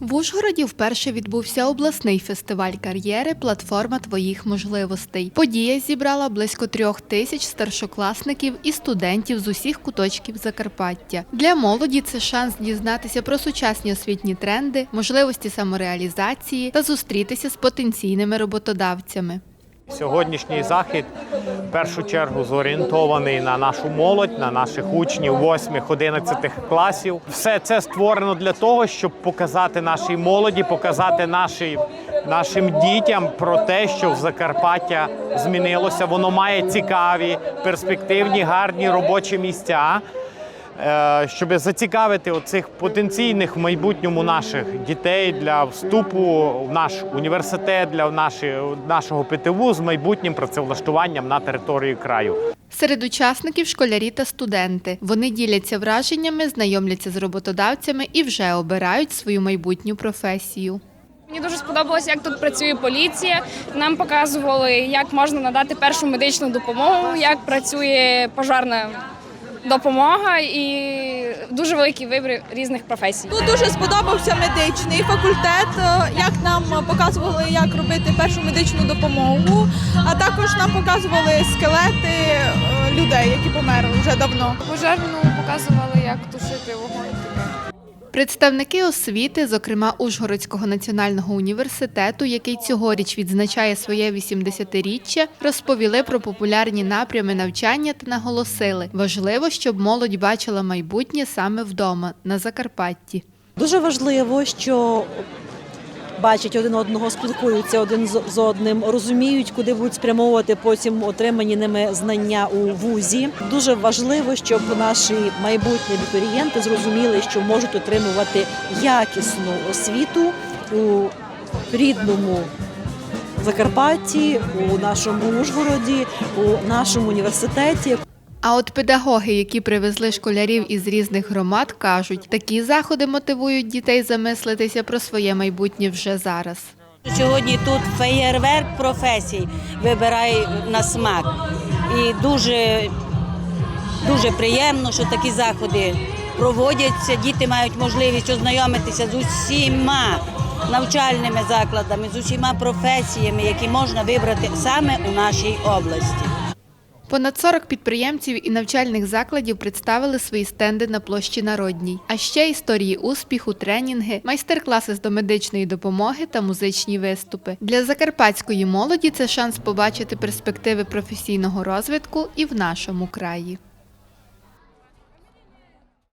В Ужгороді вперше відбувся обласний фестиваль кар'єри Платформа твоїх можливостей. Подія зібрала близько трьох тисяч старшокласників і студентів з усіх куточків Закарпаття. Для молоді це шанс дізнатися про сучасні освітні тренди, можливості самореалізації та зустрітися з потенційними роботодавцями. Сьогоднішній захід в першу чергу зорієнтований на нашу молодь, на наших учнів 8-11 класів. Все це створено для того, щоб показати нашій молоді, показати нашій, нашим дітям про те, що в Закарпаття змінилося. Воно має цікаві, перспективні, гарні робочі місця. Е, щоб зацікавити оцих потенційних в майбутньому наших дітей для вступу в наш університет, для наші, нашого ПТУ з майбутнім працевлаштуванням на території краю. Серед учасників школярі та студенти. Вони діляться враженнями, знайомляться з роботодавцями і вже обирають свою майбутню професію. Мені дуже сподобалося, як тут працює поліція. Нам показували, як можна надати першу медичну допомогу, як працює пожарна допомога і дуже великий вибір різних професій. Тут дуже сподобався медичний факультет, е, як нам показували, як робити першу медичну допомогу, а також нам показували скелети е, людей, які померли вже давно. Пожежну показували, як тушити вогонь. Представники освіти, зокрема Ужгородського національного університету, який цьогоріч відзначає своє 80-річчя, розповіли про популярні напрями навчання та наголосили, важливо, щоб молодь бачила майбутнє саме вдома, на Закарпатті. Дуже важливо, що бачать один одного, спілкуються один з- одним, розуміють, куди будуть спрямовувати потім отримані ними знання у вузі. Дуже важливо, щоб наші майбутні абітурієнти зрозуміли, що можуть отримувати якісну освіту у рідному Закарпатті, у нашому Ужгороді, у нашому університеті. А от педагоги, які привезли школярів із різних громад, кажуть, такі заходи мотивують дітей замислитися про своє майбутнє вже зараз. Сьогодні тут феєрверк професій вибирає на смак. І дуже, дуже приємно, що такі заходи проводяться. Діти мають можливість ознайомитися з усіма навчальними закладами, з усіма професіями, які можна вибрати саме у нашій області. Понад 40 підприємців і навчальних закладів представили свої стенди на площі Народній. А ще історії успіху, тренінги, майстер-класи з домедичної допомоги та музичні виступи. Для закарпатської молоді це шанс побачити перспективи професійного розвитку і в нашому краї.